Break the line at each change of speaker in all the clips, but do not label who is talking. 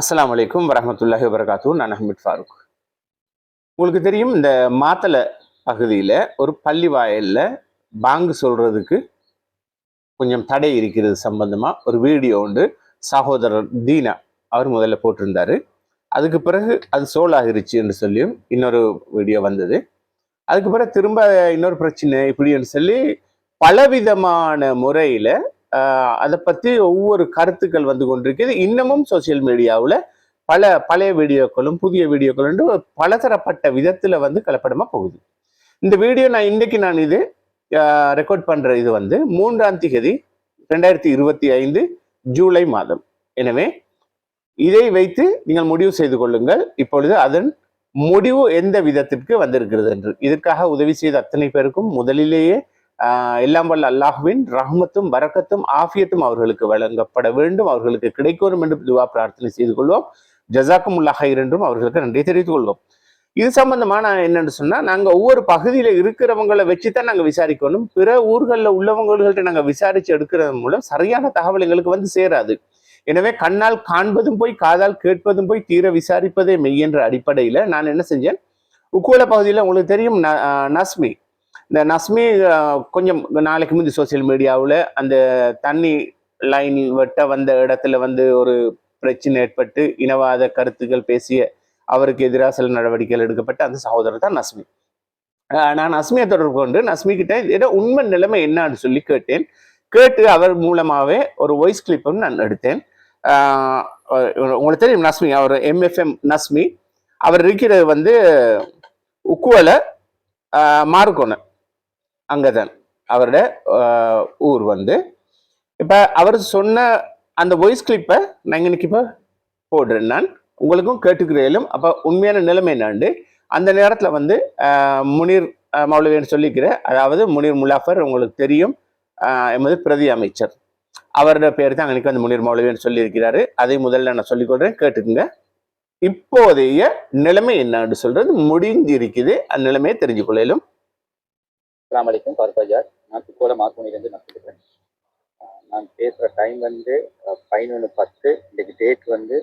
அஸ்லாம் வலைக்கும் வரமத்துல்லாஹி வபரகாத்து நான் அஹமத் ஃபாரூக். உங்களுக்கு தெரியும் இந்த மாத்தளை பகுதியில் ஒரு பள்ளி வாயலில் பாங்கு சொல்கிறதுக்கு கொஞ்சம் தடை இருக்கிறது சம்பந்தமாக ஒரு வீடியோ உண்டு. சகோதரர் தீனா அவர் முதல்ல போட்டிருந்தார். அதுக்கு பிறகு அது சோலாகிருச்சு என்று சொல்லியும் இன்னொரு வீடியோ வந்தது. அதுக்கு பிறகு திரும்ப இன்னொரு பிரச்சனை இப்படின்னு சொல்லி பலவிதமான முறையில் அதை பற்றி ஒவ்வொரு கருத்துக்கள் வந்து கொண்டிருக்கிறது இன்னமும் சோசியல் மீடியாவில் பல பழைய வீடியோக்களும் புதிய வீடியோக்களும் பலதரப்பட்ட விதத்தில் வந்து கலப்படமாக போகுது. இந்த வீடியோ நான் இன்றைக்கு நான் இது ரெக்கார்ட் பண்ணுற இது வந்து மூன்றாம் திகதி ரெண்டாயிரத்தி இருபத்தி ஐந்து ஜூலை மாதம். எனவே இதை வைத்து நீங்கள் முடிவு செய்து கொள்ளுங்கள். இப்பொழுது அதன் முடிவு எந்த விதத்திற்கு வந்திருக்கிறது என்று. இதற்காக உதவி செய்த அத்தனை பேருக்கும் முதலிலேயே எல்லாம் வல்ல அல்லாஹுவின் ரஹ்மத்தும் வரக்கத்தும் ஆஃபியத்தும் அவர்களுக்கு வழங்கப்பட வேண்டும். அவர்களுக்கு கிடைக்கும் என்று துவா பிரார்த்தனை செய்து கொள்வோம். ஜசாக்கும் உல்லாஹ் என்றும் அவர்களுக்கு நன்றி தெரிவித்துக் கொள்வோம். இது சம்பந்தமா நான் என்னன்னு சொன்னா நாங்க ஒவ்வொரு பகுதியில இருக்கிறவங்களை வச்சுதான் நாங்க விசாரிக்கணும். பிற ஊர்களில் உள்ளவங்கள்கிட்ட நாங்க விசாரிச்சு எடுக்கிறது மூலம் சரியான தகவல் எங்களுக்கு வந்து சேராது. எனவே கண்ணால் காண்பதும் போய் காதால் கேட்பதும் போய் தீர விசாரிப்பதே மெய் என்ற அடிப்படையில நான் என்ன செஞ்சேன்? உக்கோல பகுதியில் உங்களுக்கு தெரியும் ந- நஸ்மி. இந்த நஸ்மி கொஞ்சம் நாளைக்கு முந்தி சோசியல் மீடியாவில் அந்த தண்ணி லைன் வெட்ட வந்த இடத்துல வந்து ஒரு பிரச்சனை ஏற்பட்டு இனவாத கருத்துக்கள் பேசிய அவருக்கு எதிராக சில நடவடிக்கைகள் எடுக்கப்பட்ட அந்த சகோதரர் தான் நஸ்மி. நான் நஸ்மியை தொடர்பு கொண்டு நஸ்மி கிட்ட ஏதோ உண்மை நிலைமை என்னன்னு சொல்லி கேட்டேன். கேட்டு அவர் மூலமாகவே ஒரு வாய்ஸ் கிளிப்பும் நான் எடுத்தேன். உங்களுக்கு தெரியும் நஸ்மி அவர் எம்எஃப்எம் நஸ்மி. அவர் இருக்கிறது வந்து உக்குவலை மாறுக்கோணம் அங்கதன். அவரோட ஊர் வந்து. இப்போ அவர் சொன்ன அந்த வாய்ஸ் கிளிப்பை நான் இன்னைக்கு இப்போ போடுறேன் நான். உங்களுக்கும் கேட்டுக்கிறேன் அப்போ உண்மையான நிலைமை என்னாண்டு? அந்த நேரத்தில் வந்து முனீர் மௌலவின்னு சொல்லிக்கிற அதாவது முனீர் முலாஃபர் உங்களுக்கு தெரியும் எமது பிரதி அமைச்சர். அவரோட பேர் தான் அன்னைக்கு வந்து முனீர் மௌலவின்னு சொல்லியிருக்கிறாரு. அதை முதல்ல நான் சொல்லிக்கொள்கிறேன் கேட்டுக்குங்க. இப்போதைய நிலைமை என்னன்னு சொல்றது முடிஞ்சிருக்குது அந்த நிலைமையை தெரிஞ்சு கொள்ளையிலும்
வலைக்கம் பர்பஜார் நான் துக்கோல மார்க்கோனிலேருந்து நான் சொல்லிக்கிறேன் நான் பேசுகிற டைம் வந்து பதினொன்று பத்து இன்றைக்கு டேட் வந்து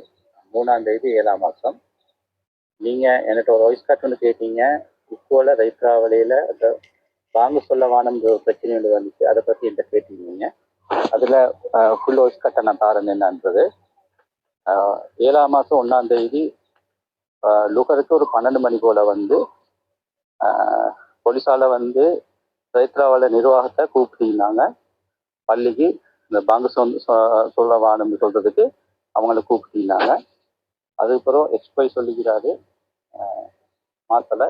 மூணாம் தேதி ஏழாம் மாதம் நீங்கள் என்கிட்ட ஒரு வாய்ஸ் கார்ட் ஒன்று கேட்டீங்க. துக்கோல ரைத்ராவளியில் அந்த வாங்க சொல்ல வானம்ன்ற ஒரு பிரச்சனை ஒன்று வந்துச்சு. அதை பற்றி என்கிட்ட கேட்டிருந்தீங்க. அதில் ஃபுல் வாய்ஸ் கார்ட்டை நான் தாரேன் என்னன்றது ஏழாம் மாதம் ஒன்றாம் தேதி லுகருக்கு ஒரு பன்னெண்டு மணி போல் வந்து போலீஸால் வந்து சைத்ராவால நிர்வாகத்தை கூப்பிட்டிருந்தாங்க. பள்ளிக்கு இந்த பங்கு சொந்த சொ- சொல்ல வாணும்னு சொல்கிறதுக்கு அவங்கள கூப்பிட்டிருந்தாங்க. அதுக்கப்புறம் எக்ஸ்பை சொல்லிக்கிறாரு. மாத்தலை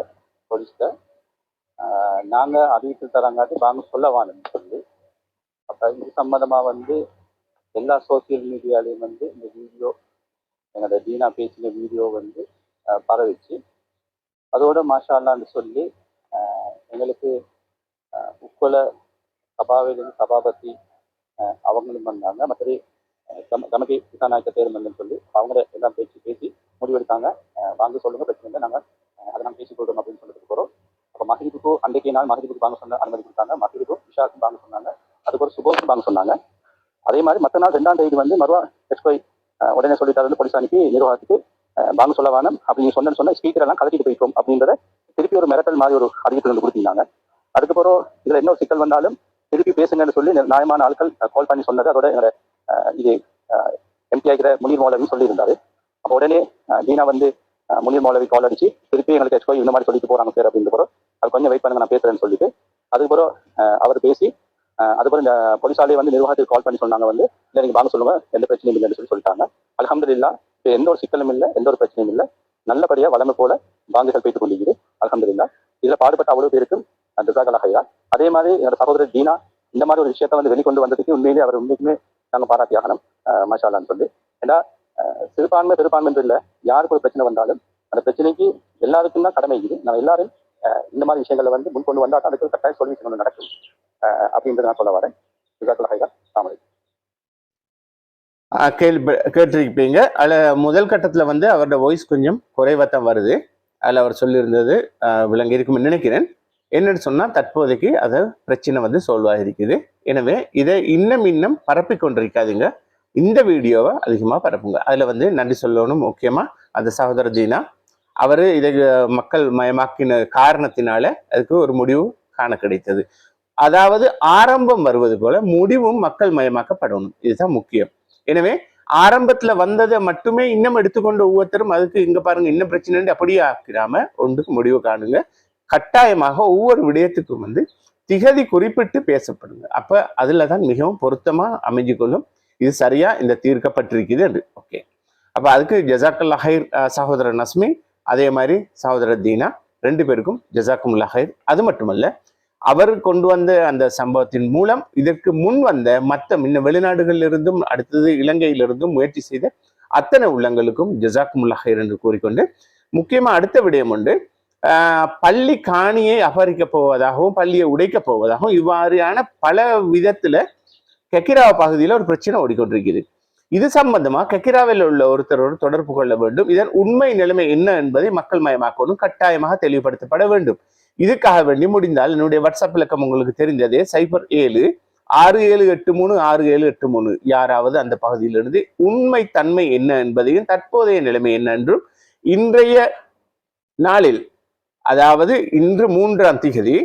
போலீஸ்ல நாங்கள் அறிவித்து தராங்காட்டி பாங்க சொல்ல வாணும்னு சொல்லி. அப்போ இது சம்மந்தமாக வந்து எல்லா சோசியல் மீடியாலையும் வந்து இந்த வீடியோ என்னோட தீனா பேசின வீடியோ வந்து பரவிச்சு. அதோட மாஷால்லான்னு சொல்லி எங்களுக்கு ஆஹ் உக்கோல சபாவிலிருந்து சபாபதி அவங்களும் வந்தாங்க. மற்றபடி கமிட்டி கமகி கிசாநாயக்க சொல்லி அவங்கள எல்லாம் பேச்சு பேசி முடிவெடுத்தாங்க. வாங்க சொல்லுங்க பிரச்சனை இல்லை. நாங்கள் அதை நாங்கள் பேசிக் கொடுக்கணும் அப்படின்னு சொல்லிட்டு போகிறோம் அப்போ மகிழ்வுக்கு அன்றைக்கே நாள் மகிழ்வுக்கு வாங்க சொன்ன அனுமதி கொடுத்தாங்க. மகிழ்வுக்கும் விஷாக்கும் வாங்க சொன்னாங்க. அதுக்கு ஒரு சுபோக்கும் வாங்க சொன்னாங்க. அதே மாதிரி மற்ற நாள் ரெண்டாம் தேதி வந்து மறுவா எக்ஸ்பை உடனே சொல்லிட்டாரு வந்து போலீஸ் அனுப்பி நிர்வாகத்துக்கு வாங்க சொல்ல வேணும். அப்படின்னு சொன்னேன்னு சொன்ன ஸ்பீக்கர் எல்லாம் கலட்டிட்டு போயிட்டோம் அப்படின்றத திருப்பி ஒரு மிரட்டல் மாதிரி ஒரு அறிவிப்பு வந்து கொடுத்திருந்தாங்க. அதுக்கப்புறம் இதுல என்ன சிக்கல் வந்தாலும் திருப்பி பேசுங்கன்னு சொல்லி நியாயமான ஆட்கள் கால் பண்ணி சொன்னது அதோட எங்களோட இது எம்பி ஆகிற முனீர் மௌலவி சொல்லியிருந்தாரு. அப்போ உடனே அஹ், தீனா வந்து அஹ், முனீர் மௌலவி கால் அடிச்சு திருப்பி எங்களுக்கு எக்ஸ்போ இந்த மாதிரி சொல்லிட்டு போறாங்க சார் அப்படின்னு அது கொஞ்சம் வெயிட் பண்ணுங்க நான் பேசுறேன்னு சொல்லிட்டு. அதுக்கப்புறம் அவர் பேசி அஹ், இந்த பொலிசாலே வந்து நிர்வாகத்துக்கு கால் பண்ணி சொன்னாங்க வந்து இல்லை நீங்க வாங்க சொல்லுங்க. எந்த பிரச்சனையும் இல்லைன்னு சொல்லி சொல்லிட்டாங்க. அலமதுல்லா இப்போ எந்த ஒரு சிக்கலும் இல்லை எந்த ஒரு பிரச்சனையும் இல்லை. நல்லபடியா வளமை போல பாங்குகள் போய்த்து கொண்டிருக்குது. அலமதுல்லா இதுல பாடுபட்ட அவ்வளவு பேருக்கும் ஜசாகலா ஹைரா அதே மாதிரி என்னோட சகோதரர் தீனா இந்த மாதிரி ஒரு விஷயத்த வந்து வெளிக்கொண்டு வந்ததுக்கு உண்மையிலே அவர் உண்மைக்குமே நாங்கள் பாராட்டியாகணும் மஷாலான்னு சொல்லி. ஏன்னா அஹ் சிறுபான்மை பெரும்பான்மை இல்லை யாருக்கு ஒரு பிரச்சனை வந்தாலும் அந்த பிரச்சனைக்கு எல்லாருக்கும் தான் கடமை இது. நம்ம எல்லாரும் இந்த மாதிரி விஷயங்களை வந்து முன் கொண்டு வந்தால் அதுக்கு கட்டாயம் சொல்யூஷன் ஒன்று நடக்கும். அப்படின்றத நான் சொல்ல வரேன். ஜசாகலா ஹைரா
கேட்டிருப்பீங்க. அதில் முதல் கட்டத்தில் வந்து அவரோட வாய்ஸ் கொஞ்சம் குறைவாக தான் வருது. அதில் அவர் சொல்லியிருந்தது ஆஹ் விளங்கி இருக்கும்னு நினைக்கிறேன். என்னன்னு சொன்னால் தற்போதைக்கு அது பிரச்சனை வந்து சோல்வாக இருக்குது எனவே இதை இன்னும் இன்னும் பரப்பி கொண்டிருக்காதீங்க. இந்த வீடியோவை அதிகமாக பரப்புங்க. அதில் வந்து நன்றி சொல்லணும் முக்கியமாக அந்த சகோதர ஜீனா அவர் இதை மக்கள் மயமாக்கின காரணத்தினால அதுக்கு ஒரு முடிவு காண கிடைத்தது. அதாவது ஆரம்பம் வருவது போல முடிவும் மக்கள் மயமாக்கப்படணும். இதுதான் முக்கியம். எனவே ஆரம்பத்துல வந்ததை மட்டுமே இன்னும் எடுத்துக்கொண்டு ஒவ்வொருத்தரும் அதுக்கு இங்க பாருங்க இன்னும் பிரச்சனை அப்படியே ஆக்கிடாம ஒன்றுக்கு முடிவு காணுங்க. கட்டாயமாக ஒவ்வொரு விடயத்துக்கும் வந்து திகதி குறிப்பிட்டு பேசப்படுங்க. அப்ப அதுல தான் மிகவும் பொருத்தமா அமைஞ்சு கொள்ளும் இது சரியா இந்த தீர்க்கப்பட்டிருக்குது என்று. ஓகே. அப்ப அதுக்கு ஜசாக்கல்லா ஹைர் அஹ், சகோதரர் நஸ்மி அதே மாதிரி சகோதரர் தீனா ரெண்டு பேருக்கும் ஜசாக்கும் லஹைர் அது மட்டுமல்ல அவர் கொண்டு வந்த அந்த சம்பவத்தின் மூலம் இதற்கு முன் வந்த மற்ற இன்னும் வெளிநாடுகளில் இருந்தும் அடுத்தது இலங்கையிலிருந்தும் முயற்சி செய்த அத்தனை உள்ளங்களுக்கும் ஜசாக் ஹைர் என்று கூறிக்கொண்டு முக்கியமா அடுத்த விடயம் உண்டு. பள்ளி காணியை அபகரிக்கப் போவதாகவும் பள்ளியை உடைக்கப் போவதாகவும் இவ்வாறான பல விதத்துல கெக்கிரா பகுதியில் ஒரு பிரச்சனை ஓடிக்கொண்டிருக்குது. இது சம்பந்தமா கெக்கிராவில் உள்ள ஒருத்தரோடு தொடர்பு கொள்ள வேண்டும். இதன் உண்மை நிலைமை என்ன என்பதை மக்கள் மயமாக்கணும் கட்டாயமாக தெளிவுபடுத்தப்பட வேண்டும். இதுக்காக வேண்டி முடிந்தால் என்னுடைய வாட்ஸ்அப் இலக்கம் உங்களுக்கு தெரிந்ததே சைபர் ஏழு ஆறு ஏழு எட்டு மூணு ஆறு ஏழு எட்டு மூணு. யாராவது அந்த பகுதியிலிருந்து உண்மை தன்மை என்ன என்பதையும் தற்போதைய நிலைமை என்ன என்றும் இன்றைய நாளில் அதாவது இன்று மூன்றாம் திகதி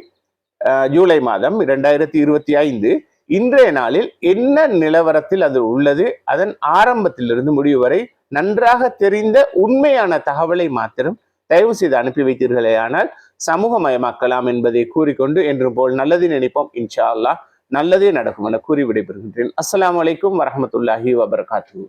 ஜூலை மாதம் இரண்டாயிரத்தி இருபத்தி ஐந்து இன்றைய நாளில் என்ன நிலவரத்தில் அது உள்ளது அதன் ஆரம்பத்திலிருந்து முடிவு வரை நன்றாக தெரிந்த உண்மையான தகவலை மாத்திரம் தயவு செய்து அனுப்பி வைத்தீர்களே ஆனால் சமூகமயமாக்கலாம் என்பதை கூறிக்கொண்டு என்று போல் நல்லது நினைப்போம் இன்ஷா அல்லாஹ் நல்லதே நடக்கும் என கூறி விடைபெறுகின்றேன். அஸ்லாம் அலைக்கும் வரமத்துல்லாஹி வபர்காத்து